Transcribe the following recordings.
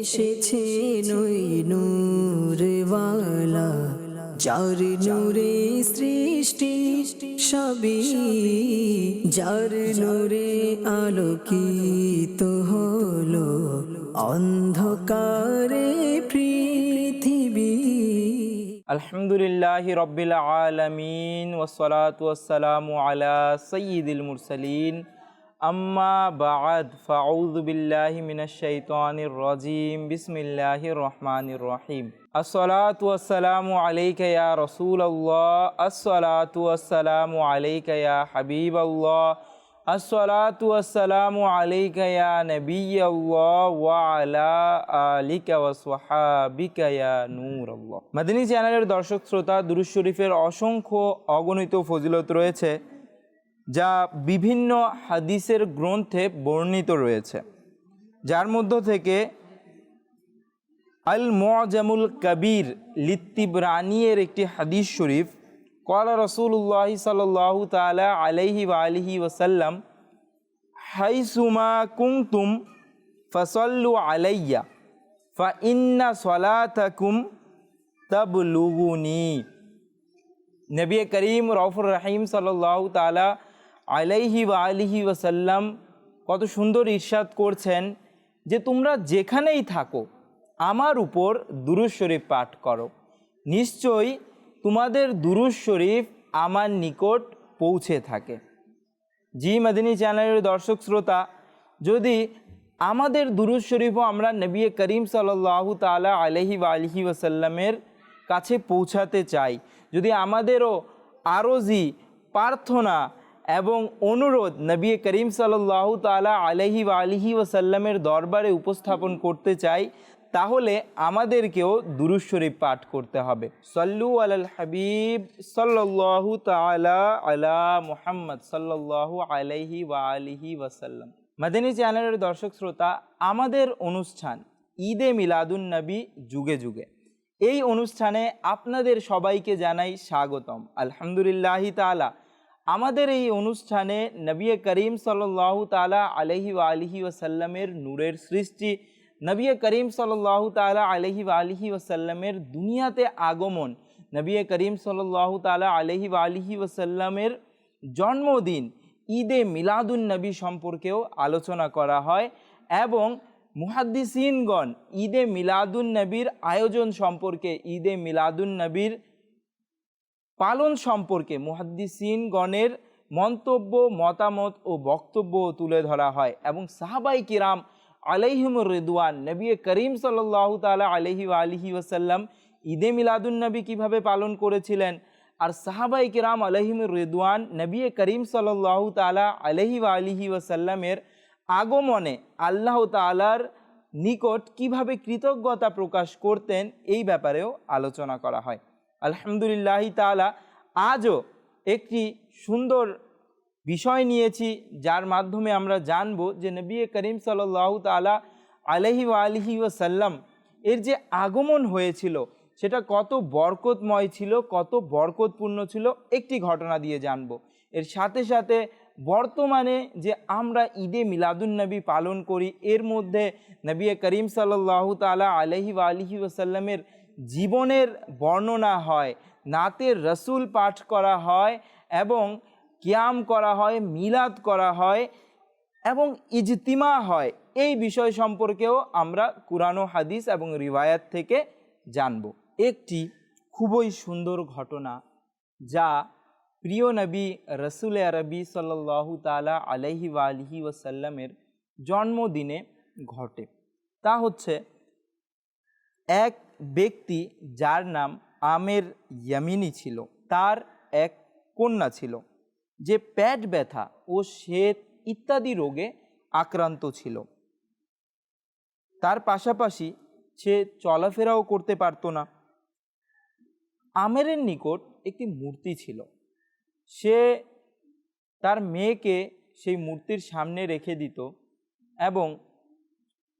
এসেছে নই নূরওয়ালা, যার নূরে সৃষ্টি সবই, যার নূরে আলোকিত হলো অন্ধকারে পৃথিবী। আলহামদুলিল্লাহ রব্বিল আলমিন ওসলাত ওসালামু আলা সঈদুল মুরসালিন। আম্মা বাদ ফাউযু বিল্লাহি মিনাশ শাইতানির রাজিম, বিসমিল্লাহির রহমানির রহিম। আসসালাতু ওয়াসসালামু আলাইকা ইয়া রাসূলুল্লাহ, আসসালাতু ওয়াসসালামু আলাইকা ইয়া হাবিবাল্লাহ, আসসালাতু ওয়াসসালামু আলাইকা ইয়া নাবিয়াল্লাহ ওয়া আলা আলিকা ওয়া সাহাবিকা ইয়া নূরাল্লাহ। মাদানী চ্যানেলের দর্শক শ্রোতা দুরূদ শরীফের অসংখ্য অগণিত ফজিলত রয়েছে। যা বিভিন্ন হাদিসের গ্রন্থে বর্ণিত রয়েছে। যার মধ্য থেকে আল মোয়াজামুল কবির লিত্তিবরানিয়ের একটি হাদিস শরীফ কলা রসুল্লাহ সাল্লাহ তালা আলাইহি ওয়া আলিহি ওসাল্লাম হাইসুমা কুংতুম ফসল্লু আলাইয়া, ফা ইন্না সলাতাকুম তবলুগুনি। নবী করিম রফুর রহিম সাল্লাহ তালা আলাইহি ওয়া আলিহি ওয়াসাল্লাম কত সুন্দর ইরশাদ করছেন যে তোমরা যেখানেই থাকো, আমার উপর দুরুজ শরীফ পাঠ করো। নিশ্চয়ই তোমাদের দুরুজ শরীফ আমার নিকট পৌঁছে থাকে। জি মাদিনী চ্যানেলের দর্শক শ্রোতা, যদি আমাদের দুরুজ শরীফও আমরা নবী করিম সাল্লাহ তালা আলহি আলহি ওসাল্লামের কাছে পৌঁছাতে চাই, যদি আমাদেরও আরজি প্রার্থনা এবং অনুরোধ নবী করিম সাল্লাহ তালা আলহি আলহি ওসাল্লামের দরবারে উপস্থাপন করতে চাই, তাহলে আমাদেরকেও দুরুজ শরীফ পাঠ করতে হবে। সল্লু আলাল হাবিব সাল্লাল্লাহু তাআলা আলা মুহাম্মদ সাল্লাল্লাহু আলাইহি ওয়া আলিহি ওয়াসাল্লাম মাদানী চ্যানেলের দর্শক শ্রোতা, আমাদের অনুষ্ঠান ঈদে মিলাদুন নবী যুগে যুগে। এই অনুষ্ঠানে আপনাদের সবাইকে জানাই স্বাগতম। আলহামদুলিল্লাহি তাআলা। আমাদের এই অনুষ্ঠানে নবী করিম সাল্লাল্লাহু তাআলা আলাইহি ওয়া আলিহি ওয়াসাল্লামের নূরের সৃষ্টি, নবী করিম সাল্লাহ তালা আলহি আলহি ওসাল্লামের দুনিয়াতে আগমন, নবী করিম সাল্লাহ তালা আলহি আলহি ওসাল্লামের জন্মদিন, ঈদে মিলাদুন নবী সম্পর্কেও আলোচনা করা হয় এবং মুহাদ্দিসিনগণ ঈদে মিলাদুন নবীর আয়োজন সম্পর্কে, ঈদে মিলাদুন নবীর পালন সম্পর্কে মুহাদ্দিসিনগণের মন্তব্য, মতামত ও বক্তব্য তুলে ধরা হয় এবং সাহাবাই কিরাম আলাইহিমুর রেদুয়ান নবী করিম সাল্লাহ তালা আলহি আলহি ওসাল্লাম ঈদে মিলাদুন্নবী কীভাবে পালন করেছিলেন? আর সাহাবাই কিরাম আলহিমুর রেদুয়ান নবী করিম সাল্লাহ তালা আলহি আলহি ওসাল্লামের আগমনে আল্লাহ তালার নিকট কীভাবে কৃতজ্ঞতা প্রকাশ করতেন, এই ব্যাপারেও আলোচনা করা হয়। আলহামদুলিল্লাহ তালা আজও একটি সুন্দর বিষয় নিয়েছি, যার মাধ্যমে আমরা জানব যে নবী করিম সাল্লাহ তালা আলহি আলহি ওসাল্লাম এর যে আগমন হয়েছিল, সেটা কত বরকতময় ছিল, কত বরকতপূর্ণ ছিল, একটি ঘটনা দিয়ে জানব। এর সাথে সাথে বর্তমানে যে আমরা ঈদে মিলাদুন্নবী পালন করি, এর মধ্যে নবী করিম সাল্লাহ তালা আলহি আলহি ওসাল্লামের জীবনের বর্ণনা হয়, নাতের রসুল পাঠ করা হয় এবং কিয়াম করা হয়, মিলাদ করা হয় এবং ইজতিমা হয়। এই বিষয় সম্পর্কেও আমরা কুরআন হাদিস এবং রিওয়ায়াত থেকে জানব। একটি খুবই সুন্দর ঘটনা যা প্রিয় নবী রসুল আরবি সাল্লাহ তালা আলহি আলহি ওসাল্লামের জন্মদিনে ঘটে। তা হচ্ছে এক ব্যক্তি যার নাম আমের ইয়ামিনী ছিল, তার এক কন্যা ছিল, যে পেট ব্যথা ও শ্বেত ইত্যাদি রোগে আক্রান্ত ছিল। তার পাশাপাশি সে চলাফেরাও করতে পারত না। আমেরের নিকট একটি মূর্তি ছিল। সে তার মেয়েকে সেই মূর্তির সামনে রেখে দিত এবং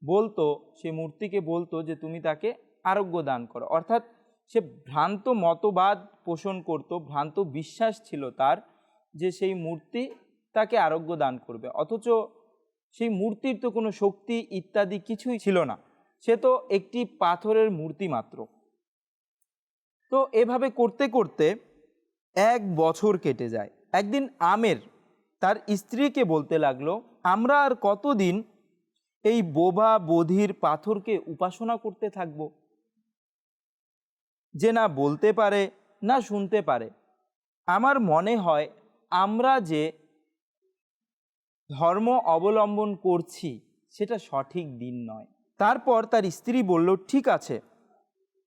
বলতো সেই মূর্তিকে বলতো যে, তুমি তাকে আরোগ্য দান করো। অর্থাৎ সে ভ্রান্ত মতবাদ পোষণ করত, ভ্রান্ত বিশ্বাস ছিল তার যে সেই মূর্তি তাকে আরোগ্য দান করবে। অথচ সেই মূর্তির তো কোনো শক্তি ইত্যাদি কিছুই ছিল না। সে তো একটি পাথরের মূর্তি মাত্র। তো এভাবে করতে করতে এক বছর কেটে যায়। একদিন আমের তার স্ত্রীকে বলতে লাগল, আমরা আর কতদিন এই বোবা বধির পাথরকে উপাসনা করতে থাকব? যে না বলতে পারে, না শুনতে পারে। আমার মনে হয় আমরা যে ধর্ম অবলম্বন করছি, সেটা সঠিক দিন নয়। তারপর তার স্ত্রী বলল, ঠিক আছে।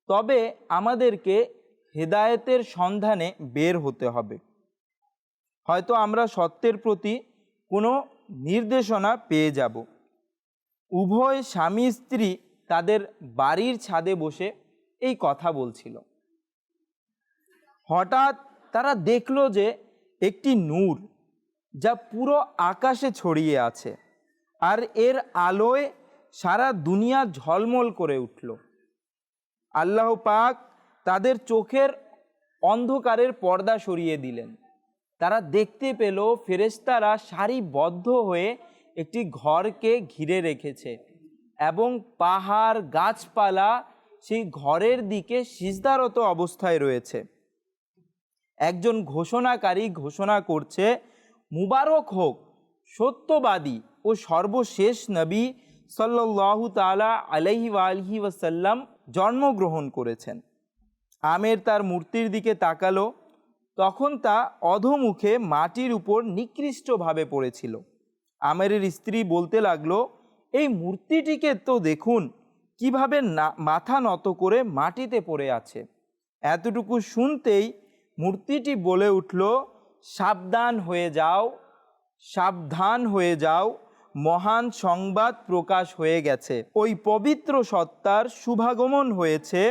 তবে আমাদেরকে হেদায়েতের সন্ধানে বের হতে হবে। হয়তো আমরা সত্যের প্রতি কোনো নির্দেশনা পেয়ে যাব। উভয় স্বামী স্ত্রী তাদের বাড়ির ছাদে বসে এই কথা বলছিল। হঠাৎ তারা দেখল যে একটি নূর যা পুরো আকাশে ছড়িয়ে আছে আর এর আলোয় সারা দুনিয়া ঝলমল করে উঠল। আল্লাহ পাক তাদের চোখের অন্ধকারের পর্দা সরিয়ে দিলেন। তারা দেখতে পেল ফেরেশতারা সারিবদ্ধ হয়ে একটি ঘরকে ঘিরে রেখেছে এবং পাহাড়, গাছপালা সেই ঘরের দিকে সিজদারত অবস্থায় রয়েছে। একজন ঘোষণাকারী ঘোষণা করছে, মুবারক হোক, সত্যবাদী ও সর্বশেষ নবী সাল্লাল্লাহু তাআলা আলাইহি আলহি ওয়াসাল্লাম জন্মগ্রহণ করেছেন। আমের তার মূর্তির দিকে তাকালো, তখন তা অধমুখে মাটির উপর নিকৃষ্টভাবে পড়েছিল। আমেরের স্ত্রী বলতে লাগল, এই মূর্তিটিকে তো দেখুন কীভাবে না, মাথা নত করে মাটিতে পড়ে আছে। এতটুকু শুনতেই মূর্তিটি বলে উঠল, সাবধান হয়ে যাও, সাবধান হয়ে যাও, মহান সংবাদ প্রকাশ হয়ে গেছে। ওই পবিত্র সত্তার শুভাগমন হয়েছে,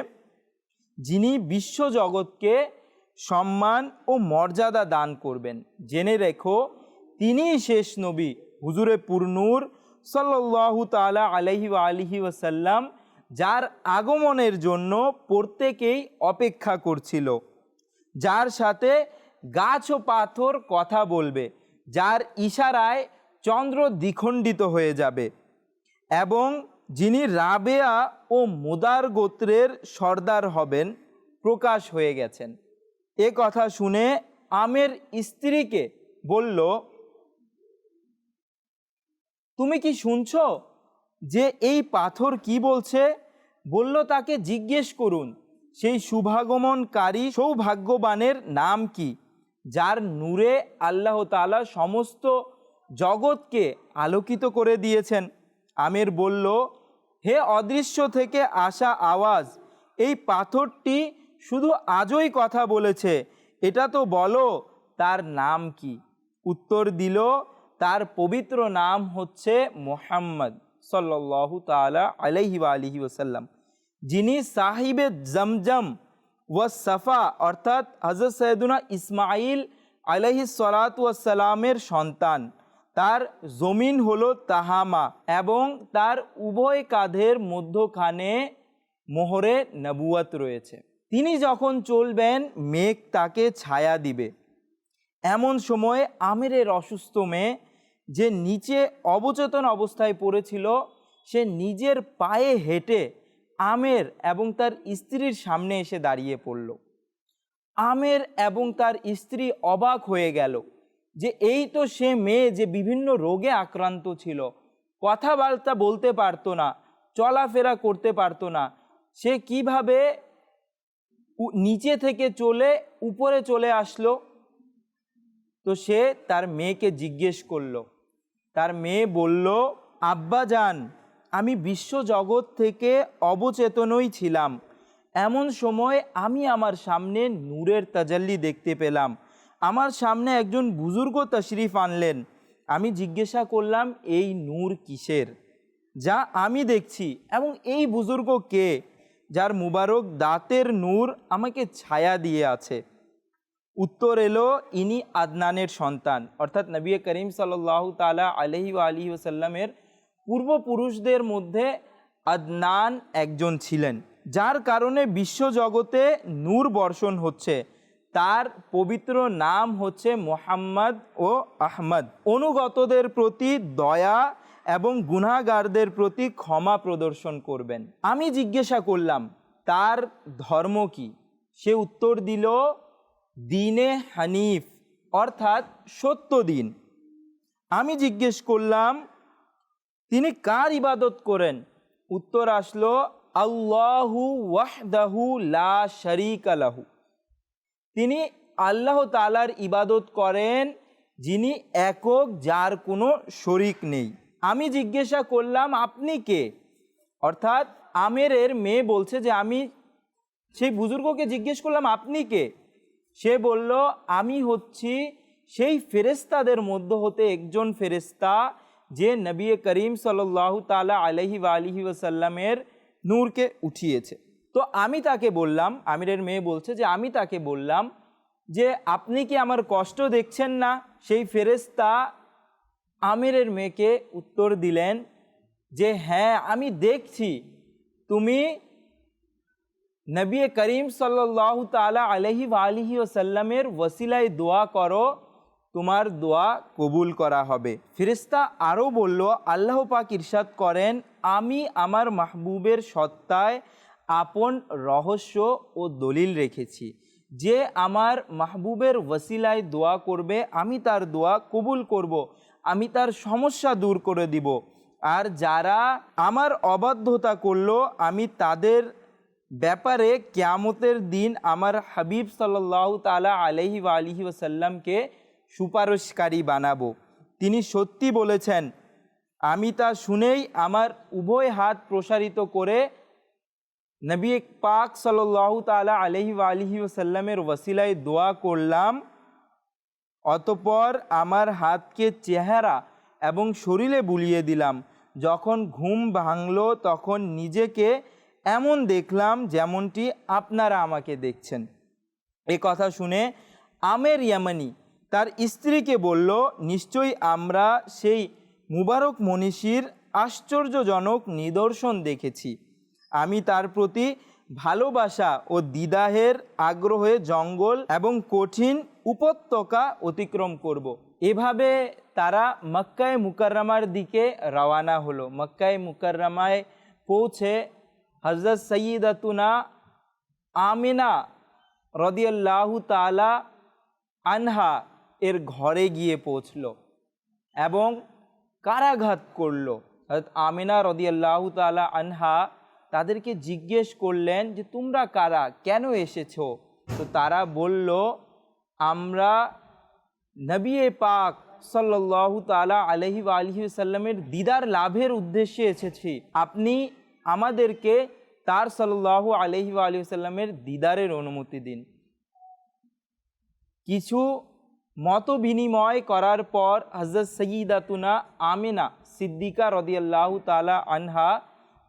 যিনি বিশ্বজগৎকে সম্মান ও মর্যাদা দান করবেন। জেনে রেখো, তিনিই শেষ নবী, হুজুরে পুরনুর সাল্লাল্লাহু তাআলা আলাইহি ওয়া আলিহি ওয়াসাল্লাম যার আগমনের জন্য প্রত্যেকেই অপেক্ষা করছিল। যার সাথে গাছ ও পাথর কথা বলবে, যার ইশারায় চন্দ্র দ্বিখণ্ডিত হয়ে যাবে এবং যিনি রাবেয়া ও মুদার গোত্রের সর্দার হবেন, প্রকাশ হয়ে গেছেন। এ কথা শুনে আমের স্ত্রীকে বলল, তুমি কি শুনছো? যে এই পাথর কি বলছে? বলল, তাকে জিজ্ঞেস করুন, সেই শুভাগমনকারী সৌভাগ্যবানের নাম কি, যার নূরে আল্লাহ তাআলা সমস্ত জগৎকে আলোকিত করে দিয়েছেন? আমের বলল, হে অদৃশ্য থেকে আসা আওয়াজ, এই পাথরটি শুধু আজই কথা বলেছে, এটা তো বলো, তার নাম কি? উত্তর দিল, তার পবিত্র নাম হচ্ছে মোহাম্মদ। সাল্লাল্লাহু তাআলা আলাইহি ওয়া আলিহি ওসাল্লাম যিনি সাহিবে জমজম ওয়া সাফা, অর্থাৎ হজরত সৈয়দুনা ইসমাইল আলাইহি সালামের সন্তান, তার জমিন হলো তাহামা এবং তার উভয় কাঁধের মধ্যখানে মোহরে নবুয়াত রয়েছে। তিনি যখন চলবেন, মেঘ তাকে ছায়া দিবে। এমন সময় আমিরের অসুস্থ মেয়ে যে নিচে অবচেতন অবস্থায় পড়েছিল, সে নিজের পায়ে হেঁটে আমের এবং তার স্ত্রীর সামনে এসে দাঁড়িয়ে পড়ল। আমের এবং তার স্ত্রী অবাক হয়ে গেল যে এই তো সে মেয়ে যে বিভিন্ন রোগে আক্রান্ত ছিল। কথাবার্তা বলতে পারতো না, চলাফেরা করতে পারতো না। সে কীভাবে নিচে থেকে চলে, উপরে চলে আসলো? তো সে তার মেয়েকে জিজ্ঞেস করল তার মেয়ে বলল, আব্বা যান, আমি বিশ্বজগৎ থেকে অবচেতনই ছিলাম। এমন সময় আমি আমার সামনে নূরের তাজাল্লি দেখতে পেলাম। আমার সামনে একজন বুজুর্গ তশরিফ আনলেন। আমি জিজ্ঞাসা করলাম, এই নূর কিসের? যা আমি দেখছি। এবং এই বুজুর্গ কে? যার মুবারক দাঁতের নূর আমাকে ছায়া দিয়ে আছে। উত্তর এলো, ইনি আদনানের সন্তান। অর্থাৎ নবী করিম সাল্লাহ তালা আলহি আলী ওসাল্লামের পূর্বপুরুষদের মধ্যে আদনান একজন ছিলেন, যার কারণে বিশ্বজগতে নূর বর্ষণ হচ্ছে। তার পবিত্র নাম হচ্ছে মোহাম্মদ ও আহমদ। অনুগতদের প্রতি দয়া এবং গুনাহগারদের প্রতি ক্ষমা প্রদর্শন করবেন। আমি জিজ্ঞাসা করলাম, তার ধর্ম কি? সে উত্তর দিল দিনে হানিফ, অর্থাৎ সত্য দিন। আমি জিজ্ঞেস করলাম, তিনি কার ইবাদত করেন? উত্তর আসলো, আল্লাহু ওয়াহদাহু লা শরিক আলাহু তিনি আল্লাহ তালার ইবাদত করেন, যিনি একক, যার কোনো শরিক নেই। আমি জিজ্ঞাসা করলাম, আপনি কে? অর্থাৎ আমেরের মেয়ে বলছে যে, আমি সেই বুজুর্গকে জিজ্ঞেস করলাম, আপনি কে? সে বলল, আমি হচ্ছি সেই ফেরেস্তাদের মধ্য হতে একজন ফেরেস্তা যে নবী করিম সাল্লাহ তালা আলহি আলিহি ওসাল্লামের নূরকে উঠিয়েছে। তো আমি তাকে বললাম, আমিরের মেয়ে বলছে যে, আমি তাকে বললাম যে, আপনি কি আমার কষ্ট দেখছেন না? সেই ফেরেস্তা আমিরের মেয়েকে উত্তর দিলেন যে হ্যাঁ আমি দেখছি। তুমি নবী করিম সাল্লাহ তালা আলহি আলিহি ওসাল্লামের ওসিলায় দোয়া করো, তোমার দোয়া কবুল করা হবে ফিরিস্তা আরও বলল, আল্লাহ পাক ইরশাদ করেন, আমি আমার মাহবুবের সত্তায় আপন রহস্য ও দলিল রেখেছি যে আমার মাহবুবের ওসিলায় দোয়া করবে, আমি তার দোয়া কবুল করব। আমি তার সমস্যা দূর করে দিব আর যারা আমার অবাধ্যতা করল, আমি তাদের ব্যাপারে ক্যামতের দিন আমার হাবিব সাল্লাহ তালা আলহি আলিহি ওসাল্লামকে সুপারিশকারী বানাবো। তিনি সত্যি বলেছেন, আমি তা শুনেই আমার উভয় হাত প্রসারিত করে নবী পাক সাল্লাহ তালা আলহি আলিহি ওসাল্লামের ওসিলায় দোয়া করলাম, অতপর আমার হাতকে চেহারা এবং শরীরে বুলিয়ে দিলাম। যখন ঘুম ভাঙলো, তখন নিজেকে এমন দেখলাম যেমনটি আপনারা আমাকে দেখছেন। এ কথা শুনে আমের ইয়ামানি তার স্ত্রীকে বলল, নিশ্চয়ই আমরা সেই মুবারক মনীষীর আশ্চর্যজনক নিদর্শন দেখেছি। আমি তার প্রতি ভালোবাসা ও দিদাহের আগ্রহে জঙ্গল এবং কঠিন উপত্যকা অতিক্রম করব। এভাবে তারা মক্কায় মুকাররমার দিকে রওয়ানা হলো। মক্কায় মুকাররমায় পৌঁছে হজরত সঈদাতুনা আমিনা রদিয়াল্লাহু তালা আনহা এর ঘরে গিয়ে পৌঁছল এবং কারাঘাত করল। হজরত আমিনা রদিয়াল্লাহু তালা আনহা তাদেরকে জিজ্ঞেস করলেন যে, তোমরা কারা? কেন এসেছ? তো তারা বলল, আমরা নবী পাক সাল্লাহ তালা আলহি আলহি সাল্লামের দিদার লাভের উদ্দেশ্যে এসেছি। আপনি আমাদেরকে তার সাল্লাহ আলহি আলহি সাল্লামের দিদারের অনুমতি দিন। কিছু মত বিনিময় করার পর হজরত সঈদাতুনা আমিনা সিদ্দিকা রদিয়াল্লাহ তালা আনহা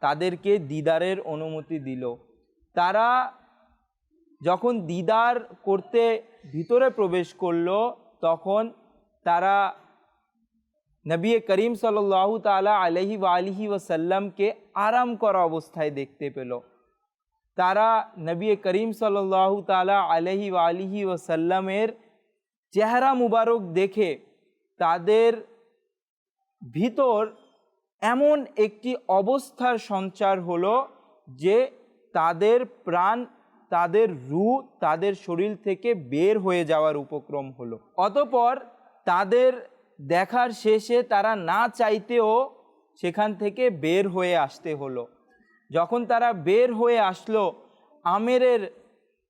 তাদেরকে দিদারের অনুমতি দিল। তারা যখন দিদার করতে ভিতরে প্রবেশ করল, তখন তারা নবী করিম সাল্লাহ তালা আলহি আলিহি ওসাল্লামকে আরাম করা অবস্থায় দেখতে পেল। তারা নবী করিম সাল্লাহ তালা আলহি আলিহি ওসাল্লামের চেহারা মুবারক দেখে তাদের ভিতর এমন একটি অবস্থার সঞ্চার হলো যে তাদের প্রাণ, তাদের রু তাদের শরীর থেকে বের হয়ে যাওয়ার উপক্রম হলো। অতপর তাদের দেখার শেষে তারা না চাইতেও সেখান থেকে বের হয়ে আসতে হলো। যখন তারা বের হয়ে আসলো, আমেরের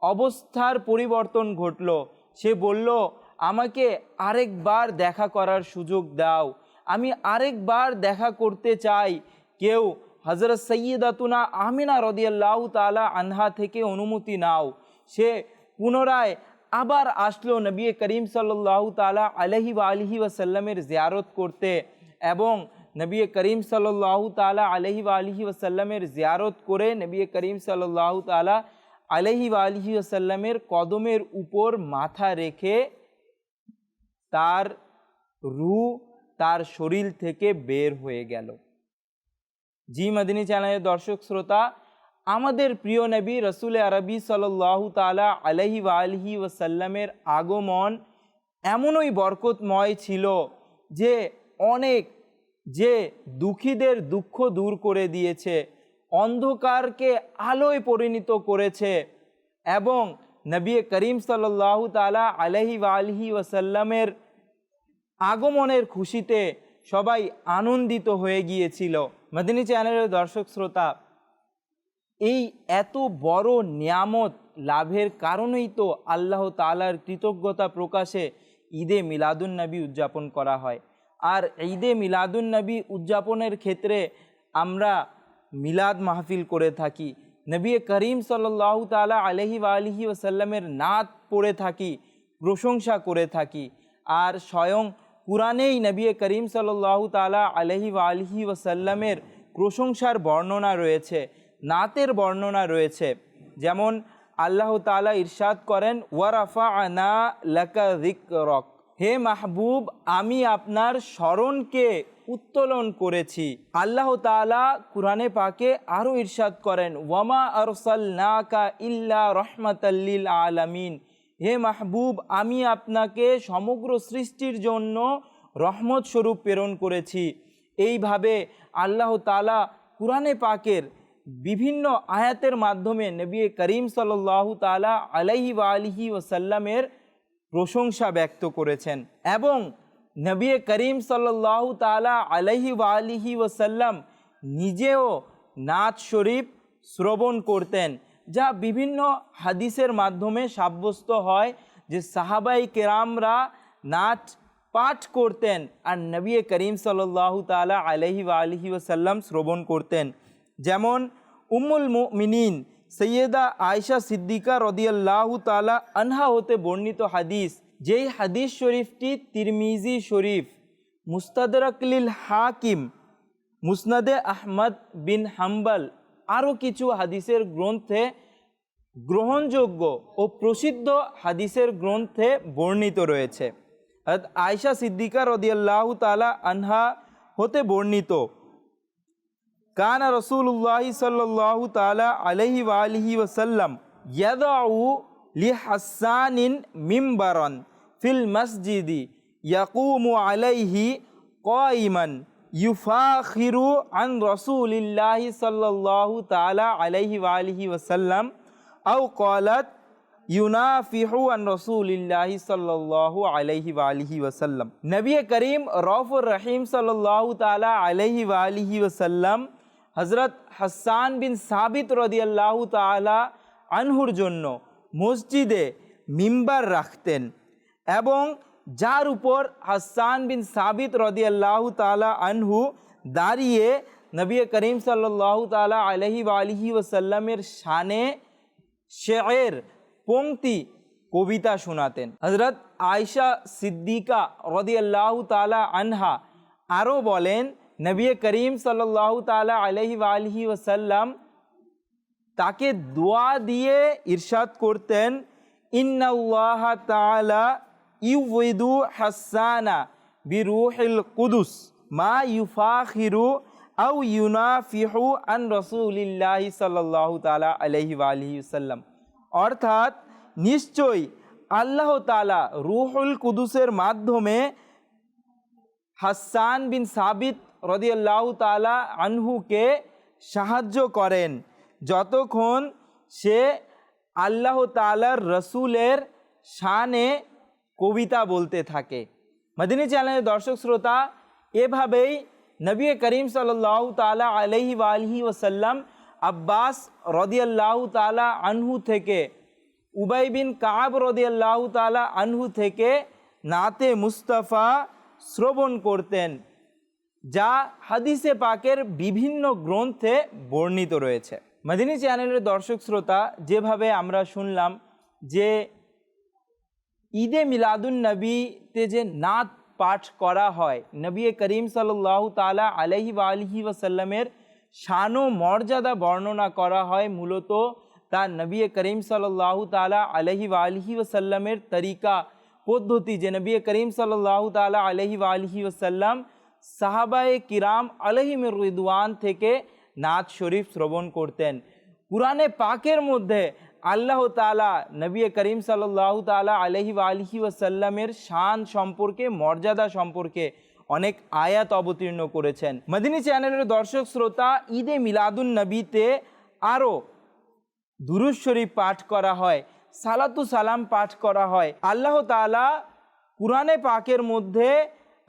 অবস্থার পরিবর্তন ঘটলো। সে বলল, আমাকে আরেকবার দেখা করার সুযোগ দাও। আমি আরেকবার দেখা করতে চাই। কেউ হজরত সৈয়দাতুনা আমিনা রদিয়াল্লাহ তালা আনহা থেকে অনুমতি নাও। সে পুনরায় আবার আসলো নবী করিম সাল্লাহ তালা আলহি আলহি ওসাল্লামের জিয়ারত করতে এবং নবী করিম সাল্লাহ তালা আলহি আলহি ওসাল্লামের জিয়ারত করে নবী করিম সাল্লাহ তালা আলহি আলহি ওসাল্লামের কদমের উপর মাথা রেখে তার রু তার শরীর থেকে বের হয়ে গেল। জি মদিনী চ্যানেলের দর্শক, শ্রোতা আমাদের প্রিয় নবী রসুল আরবি সাল্লাহ তালা আলহি আলহি ওসাল্লামের আগমন এমনই বরকতময় ছিল যে অনেক, যে দুঃখীদের দুঃখ দূর করে দিয়েছে, অন্ধকারকে আলোয় পরিণত করেছে এবং নবী করিম সাল্লাল্লাহু তালা আলহি আলহি ওয়াসাল্লামের আগমনের খুশিতে সবাই আনন্দিত হয়ে গিয়েছিল। মদিনী চ্যানেলের দর্শক শ্রোতা এই এত বড় নিয়ামত লাভের কারণেই তো আল্লাহ তালার কৃতজ্ঞতা প্রকাশে ঈদে মিলাদুন নবী উদযাপন করা হয়। আর ঈদে মিলাদুন নবী উদযাপনের ক্ষেত্রে আমরা মিলাদ মাহফিল করে থাকি। নবী করিম সাল্লাহ তালা আলহি আলহি ওসাল্লামের নাত পড়ে থাকি, প্রশংসা করে থাকি। আর স্বয়ং কুরআনেই নবী করিম সাল্লাহ তালা আলহি আলহি ওসাল্লামের প্রশংসার বর্ণনা রয়েছে। নাতের বর্ণনা রয়েছে। যেমন, আল্লাহ তালা ইরশাদ করেন ওয়ারাফা আনা লাকা রক হে মাহবুব, আমি আপনার স্মরণকে উত্তোলন করেছি। আল্লাহ তালা কুরআনে পাকে আরও ইরশাদ করেন, ওয়ামা আরসাল নাকা ইল্লা রহমাতাল্লিল আলামিন। হে মাহবুব, আমি আপনাকে সমগ্র সৃষ্টির জন্য রহমত স্বরূপ প্রেরণ করেছি। এইভাবে আল্লাহ তালা কুরআনে পাকের বিভিন্ন আয়াতের মাধ্যমে নবী করিম সাল্লাহ তালা আলাইহি আলিহি ওসাল্লামের প্রশংসা ব্যক্ত করেছেন এবং নবী করিম সাল্লাহ তালা আলাইহি আলিহি ওসাল্লাম নিজেও নাচ শরীফ শ্রবণ করতেন, যা বিভিন্ন হাদিসের মাধ্যমে সাব্যস্ত হয় যে সাহাবাই কেরামরা নাচ পাঠ করতেন আর নবী করিম সাল্লাহ তালা আলহি আলহি ওসাল্লাম শ্রবণ করতেন। যেমন উম্মুল মিনিন সৈয়দা আয়সা সিদ্দিকা রদিয়াল্লাহ তালা আনহা হতে বর্ণিত হাদিস। যেই হাদিস শরীফটি তিরমিজি শরীফ, মুস্তাদরকলিল হাকিম, মুসনাদে আহমদ বিন হাম্বাল আরও কিছু হাদিসের গ্রন্থে গ্রহণযোগ্য ও প্রসিদ্ধ হাদিসের গ্রন্থে বর্ণিত রয়েছে। আয়সা সিদ্দিকা রদিয়াল্লাহ তালা আনহা হতে বর্ণিত। কানা রসুল্লাহ সাল্লাহ তালা আলহি আলহি ওসাল্লাম ইয়াদাউ লি হাসানিন মিম্বারন ফিল মসজিদি ইয়াকুমু আলাইহি কাইমান ইউফাখিরু আন রসুলিল্লাহি সাল্লাল্লাহু তাআলা আলাইহি ওয়ালিহি ওয়াসাল্লাম আও ক্বালাত ইউনাফিহু আন রসুলিল্লাহি সাল্লাল্লাহু আলাইহি ওয়ালিহি ওয়াসাল্লাম নবী করিম রউফুর রহিম সাল্লাল্লাহু তাআলা আলাইহি ওয়ালিহি ওয়াসাল্লাম হজরত হাসান বিন সাবিত রদিয়াল্লাহু তাআলা আনহুর জন্য মসজিদে মিম্বার রাখতেন এবং যার উপর হাসান বিন সাবিত রদিয়াল্লাহু তালা আনহু দাঁড়িয়ে নবী করিম সাল্লাল্লাহু তালা আলহি আলহি ওসাল্লামের শানে শের পংক্তি কবিতা শোনাতেন। হজরত আয়সা সিদ্দিকা রদিয়াল্লাহু তালা আনহা আরও বলেন নবী করিম সাল্লাল্লাহু তালা আলহি আলহি ওসাল্লাম তাকে দোয়া দিয়ে ইরশাদ করতেন, ইন্নাল্লাহ তাআলা ইউবিদু হাসানা বিরুহিল কুদুস, মা ইউফাখিরু আউ ইউনাফিহু আন রসুলিল্লাহি তাআলা আলাইহি আলিহি সাল্লাম অর্থাৎ নিশ্চয়ই আল্লাহ রুহুল কুদুসের মাধ্যমে হাসান বিন সাবিত রদিয়াল্লাহ তালা আনহুকে সাহায্য করেন। যতক্ষণ সে আল্লাহ তালার রসুলের শানে কবিতা বলতে থাকে। মদিনী চ্যানেলের দর্শক শ্রোতা, এভাবেই নবী করিম সাল্লাহ তালা আলহি আলহি ওসাল্লাম আব্বাস রদিয়াল্লাহ তালা আনহু থেকে, উবাই বিন কাব রদিয়াল্লাহ তালা আনহু থেকে নাতে মুস্তফা শ্রবণ করতেন। যা হাদিসে পাকের বিভিন্ন গ্রন্থে বর্ণিত রয়েছে। মদিনী চ্যানেলের দর্শক শ্রোতা, যেভাবে আমরা শুনলাম যে ঈদে মিলাদুন নবীতে যে নাত পাঠ করা হয়, নবী করিম সাল্লাহ তালা আলহি আলহি ওসাল্লামের শান ও মর্যাদা বর্ণনা করা হয় মূলত তা নবী করিম সাল্লাহ তালা আলহি আলহি ওসাল্লামের তরিকা, পদ্ধতি যে নবী করিম সাল্লাহ তালা আলহি আলহি ওসাল্লাম সাহাবায়ে কিরাম আলহিমের রিদওয়ান থেকে নাচ শরীফ শ্রবণ করতেন। কুরআনে পাকের মধ্যে আল্লাহ তালা নবী করিম সাল্লাহ তালা আলহি আলহি ওসাল্লামের শান সম্পর্কে, মর্যাদা সম্পর্কে অনেক আয়াত অবতীর্ণ করেছেন। মদিনী চ্যানেলের দর্শক শ্রোতা, ঈদে মিলাদুন নবীতে আরও দুরুজ শরীফ পাঠ করা হয়, সালাতু সালাম পাঠ করা হয়। আল্লাহ তাআলা কুরআনে পাকের মধ্যে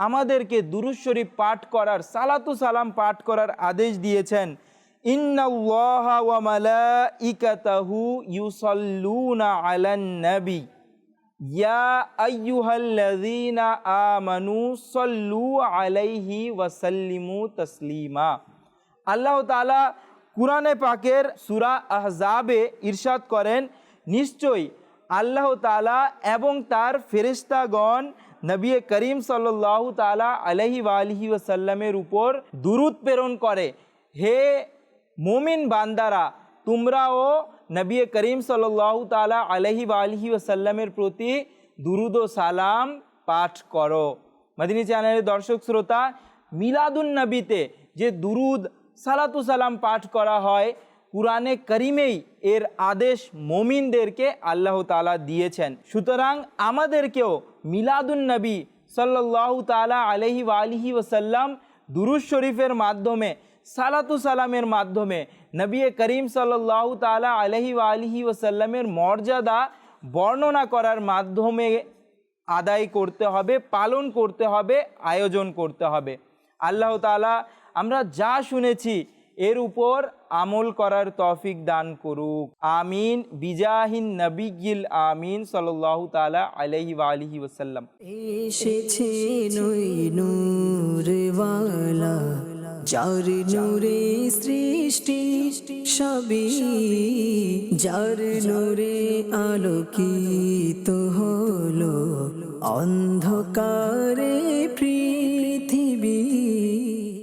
আমাদেরকে দুরুজ শরীফ পাঠ করার, সালাতু সালাম পাঠ করার আদেশ দিয়েছেন। ইন্নাল্লাহা ওয়া মালাইকাতাহু ইউসাল্লুনা আলান নবী। ইয়া আলাইহি ওয়াসাল্লিমু আল্লাহ তাআলা কুরআনে পাকের সূরা আহজাবে ইরশাদ করেন, নিশ্চয়ই আল্লাহ তাআলা এবং তার ফেরেশতাগণ নবী করিম সাল্লাল্লাহু তাআলা আলাইহি ওয়ালিহি ওয়াসাল্লামের উপর দুরূদ প্রেরণ করে। হে মোমিন বান্দারা, তোমরাও নবী করিম সাল্লাল্লাহু তাআলা আলাইহি ওয়ালিহি ওয়াসাল্লামের প্রতি দুরুদ ও সালাম পাঠ করো। মদিনী চ্যানেলের দর্শক শ্রোতা, মিলাদুন নবীতে যে দুরুদ, সালাতু সালাম পাঠ করা হয়, কুরআনে করিমেই এর আদেশ মমিনদেরকে আল্লাহ তাআলা দিয়েছেন। সুতরাং আমাদেরকেও মিলাদুন নবী সাল্লাল্লাহু তাআলা আলাইহি ওয়ালিহি ওয়াসাল্লাম দুরুজ শরীফের মাধ্যমে, সালাতু সালামের মাধ্যমে নবী করিম সাল্লাল্লাহু তাআলা আলাইহি ওয়ালিহি ওয়াসাল্লামের মর্যাদা বর্ণনা করার মাধ্যমে আদায় করতে হবে, পালন করতে হবে, আয়োজন করতে হবে। আল্লাহ তাআলা আমরা যা শুনেছি এর উপর আমল করার তৌফিক দান করুক। আমিন। বিজাহিন নবিগিল আমিন সাল্লাল্লাহু তাআলা আলাইহি ওয়ালিহি ওয়াসাল্লাম। এসেছে নই নূরওয়ালা, যার নূরে সৃষ্টি সবই, যার নূরে আলোকিত হলো, অন্ধকারে